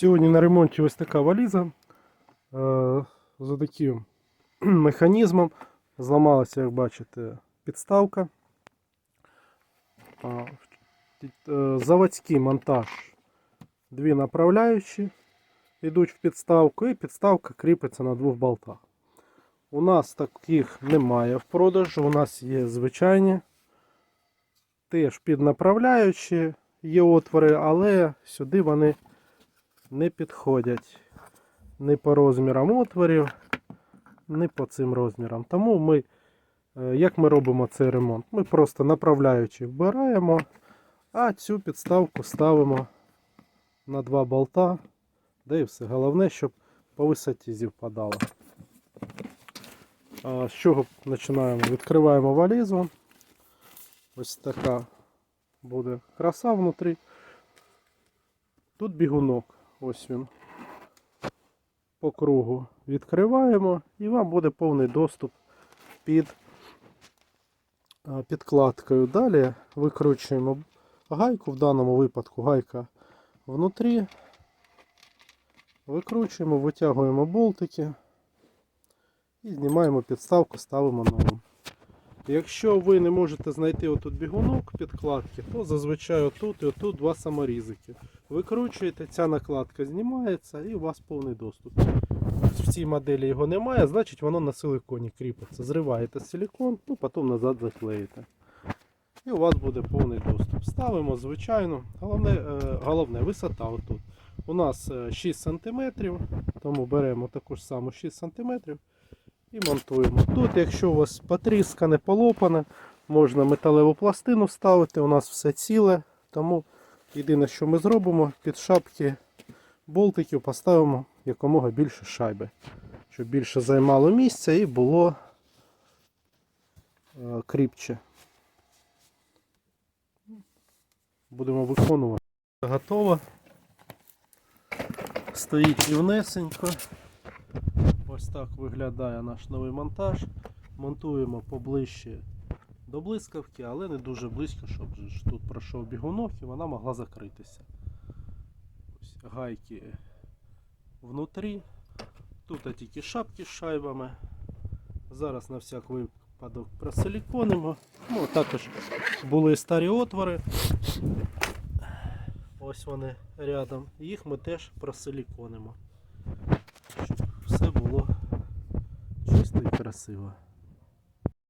Сьогодні на ремонті ось така валіза е, за таким механізмом. Зламалася, як бачите, підставка. Е, Заводський монтаж. Дві направляючі йдуть в підставку, і підставка кріпиться на двох болтах. У нас таких немає в продажу, у нас є звичайні. Теж під направляючі є отвори, але сюди вони не підходять ні по розмірам отворів, ні по цим розмірам. Тому ми, е, як ми робимо цей ремонт? Ми просто направляючи вбираємо, а цю підставку ставимо на два болта, де і все. Головне, щоб по висоті зівпадало. З чого починаємо? Відкриваємо валізу. Ось така буде краса внутрі. Тут бігунок. Ось він. По кругу відкриваємо і вам буде повний доступ під підкладкою. Далі викручуємо гайку, в даному випадку гайка внутрі. Викручуємо, витягуємо болтики і знімаємо підставку, ставимо нову. Якщо ви не можете знайти отут бігунок підкладки, то зазвичай отут і отут два саморізики. Викручуєте, ця накладка знімається і у вас повний доступ. В цій моделі його немає, значить воно на силиконі кріпиться. Зриваєте силикон, ну потім назад заклеїте. І у вас буде повний доступ. Ставимо, звичайно. Головне, е, головне висота отут. У нас е, 6 см, тому беремо таку ж саму 6 см і монтуємо. Тут, якщо у вас потріскане, полопане, можна металеву пластину ставити, у нас все ціле, тому єдине, що ми зробимо, під шапки болтиків поставимо якомога більше шайби, щоб більше займало місця і було е, кріпче. Будемо виконувати. Готово. Стоїть рівнесенько. Ось так виглядає наш новий монтаж. Монтуємо поближче до блискавки, але не дуже близько, щоб тут пройшов бігунок і вона могла закритися. Ось гайки внутрі. Тут тільки шапки з шайбами. Зараз на всяк випадок просиліконимо. Ну, також були старі отвори. Ось вони рядом. Їх ми теж просиліконимо. Все було чисто і красиво.